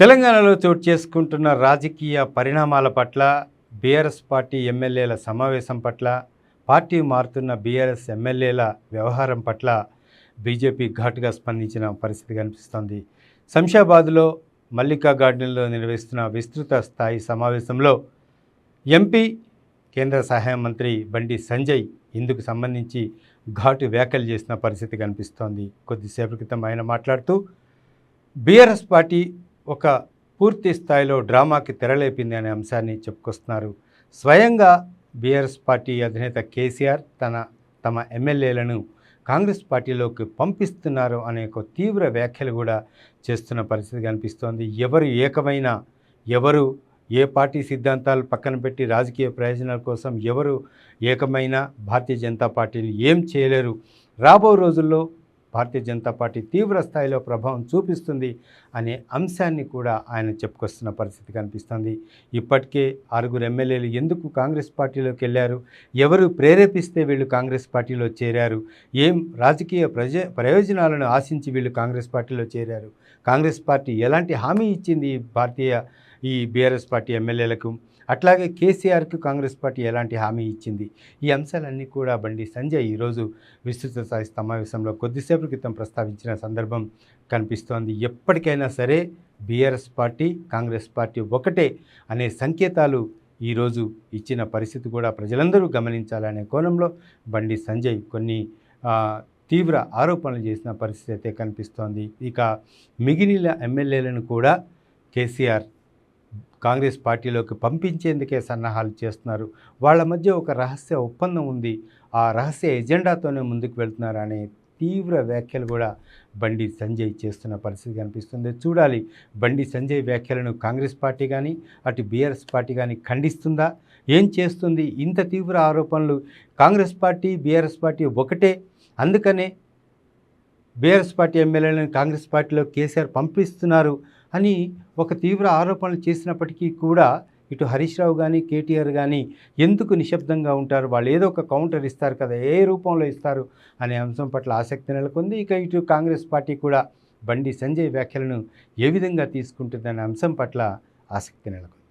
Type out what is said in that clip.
తెలంగాణలో చోటు చేసుకుంటున్న రాజకీయ పరిణామాల పట్ల బీఆర్ఎస్ పార్టీ ఎమ్మెల్యేల సమావేశం పట్ల పార్టీ మారుతున్న బీఆర్ఎస్ ఎమ్మెల్యేల వ్యవహారం పట్ల బీజేపీ ఘాటుగా స్పందించిన పరిస్థితి కనిపిస్తోంది. శంషాబాద్లో మల్లికా గార్డెన్లో నిర్వహిస్తున్న విస్తృత స్థాయి సమావేశంలో ఎంపీ కేంద్ర సహాయ మంత్రి బండి సంజయ్ ఇందుకు సంబంధించి ఘాటు వ్యాఖ్యలు చేసిన పరిస్థితి కనిపిస్తోంది. కొద్దిసేపటి క్రితం ఆయన మాట్లాడుతూ బీఆర్ఎస్ పార్టీ ఒక పూర్తి స్థాయిలో డ్రామాకి తెరలేపింది అనే అంశాన్ని చెప్పుకొస్తున్నారు. స్వయంగా బీఆర్ఎస్ పార్టీ అధినేత కేసీఆర్ తన తమ ఎమ్మెల్యేలను కాంగ్రెస్ పార్టీలోకి పంపిస్తున్నారు అనే ఒక తీవ్ర వ్యాఖ్యలు కూడా చేస్తున్న పరిస్థితి కనిపిస్తోంది. ఎవరు ఏకమైన ఎవరు ఏ పార్టీ సిద్ధాంతాలు పక్కన పెట్టి రాజకీయ ప్రయోజనాల కోసం ఎవరు ఏకమైన భారతీయ జనతా పార్టీని ఏం చేయలేరు. రాబో రోజుల్లో భారతీయ జనతా పార్టీ తీవ్ర స్థాయిలో ప్రభావం చూపిస్తుంది అనే అంశాన్ని కూడా ఆయన చెప్పుకొస్తున్న పరిస్థితి కనిపిస్తుంది. ఇప్పటికే ఆరుగురు ఎమ్మెల్యేలు ఎందుకు కాంగ్రెస్ పార్టీలోకి వెళ్ళారు? ఎవరు ప్రేరేపిస్తే వీళ్ళు కాంగ్రెస్ పార్టీలో చేరారు? ఏం రాజకీయ ప్రజ ప్రయోజనాలను ఆశించి వీళ్ళు కాంగ్రెస్ పార్టీలో చేరారు? కాంగ్రెస్ పార్టీ ఎలాంటి హామీ ఇచ్చింది? భారతీయ ఈ బీఆర్ఎస్ పార్టీ ఎమ్మెల్యేలకు అట్లాగే కేసీఆర్కు కాంగ్రెస్ పార్టీ ఎలాంటి హామీ ఇచ్చింది? ఈ అంశాలన్నీ కూడా బండి సంజయ్ ఈరోజు విస్తృత స్థాయి సమావేశంలో కొద్దిసేపు క్రితం ప్రస్తావించిన సందర్భం కనిపిస్తోంది. ఎప్పటికైనా సరే బీఆర్ఎస్ పార్టీ కాంగ్రెస్ పార్టీ ఒకటే అనే సంకేతాలు ఈరోజు ఇచ్చిన పరిస్థితి కూడా ప్రజలందరూ గమనించాలనే కోణంలో బండి సంజయ్ కొన్ని తీవ్ర ఆరోపణలు చేసిన పరిస్థితి అయితే కనిపిస్తోంది. ఇక మిగిలిన ఎమ్మెల్యేలను కూడా కేసీఆర్ కాంగ్రెస్ పార్టీలోకి పంపించేందుకే సన్నాహాలు చేస్తున్నారు. వాళ్ళ మధ్య ఒక రహస్య ఒప్పందం ఉంది. ఆ రహస్య ఎజెండాతోనే ముందుకు వెళ్తున్నారు అనే తీవ్ర వ్యాఖ్యలు కూడా బండి సంజయ్ చేస్తున్న పరిస్థితి కనిపిస్తుంది. చూడాలి బండి సంజయ్ వ్యాఖ్యలను కాంగ్రెస్ పార్టీ కానీ అటు బీఆర్ఎస్ పార్టీ కానీ ఖండిస్తుందా? ఏం చేస్తుంది? ఇంత తీవ్ర ఆరోపణలు కాంగ్రెస్ పార్టీ బీఆర్ఎస్ పార్టీ ఒకటే. అందుకనే బీఆర్ఎస్ పార్టీ ఎమ్మెల్యేలను కాంగ్రెస్ పార్టీలో కేసీఆర్ పంపిస్తున్నారు. అని ఒక తీవ్ర ఆరోపణలు చేసినప్పటికీ కూడా ఇటు హరీష్ రావు కానీ కేటీఆర్ కానీ ఎందుకు నిశ్శబ్దంగా ఉంటారు? వాళ్ళు ఏదో ఒక కౌంటర్ ఇస్తారు కదా ఏ రూపంలో ఇస్తారు అనే అంశం పట్ల ఆసక్తి నెలకొంది. ఇక ఇటు కాంగ్రెస్ పార్టీ కూడా బండి సంజయ్ వ్యాఖ్యలను ఏ విధంగా తీసుకుంటుందనే అంశం పట్ల ఆసక్తి నెలకొంది.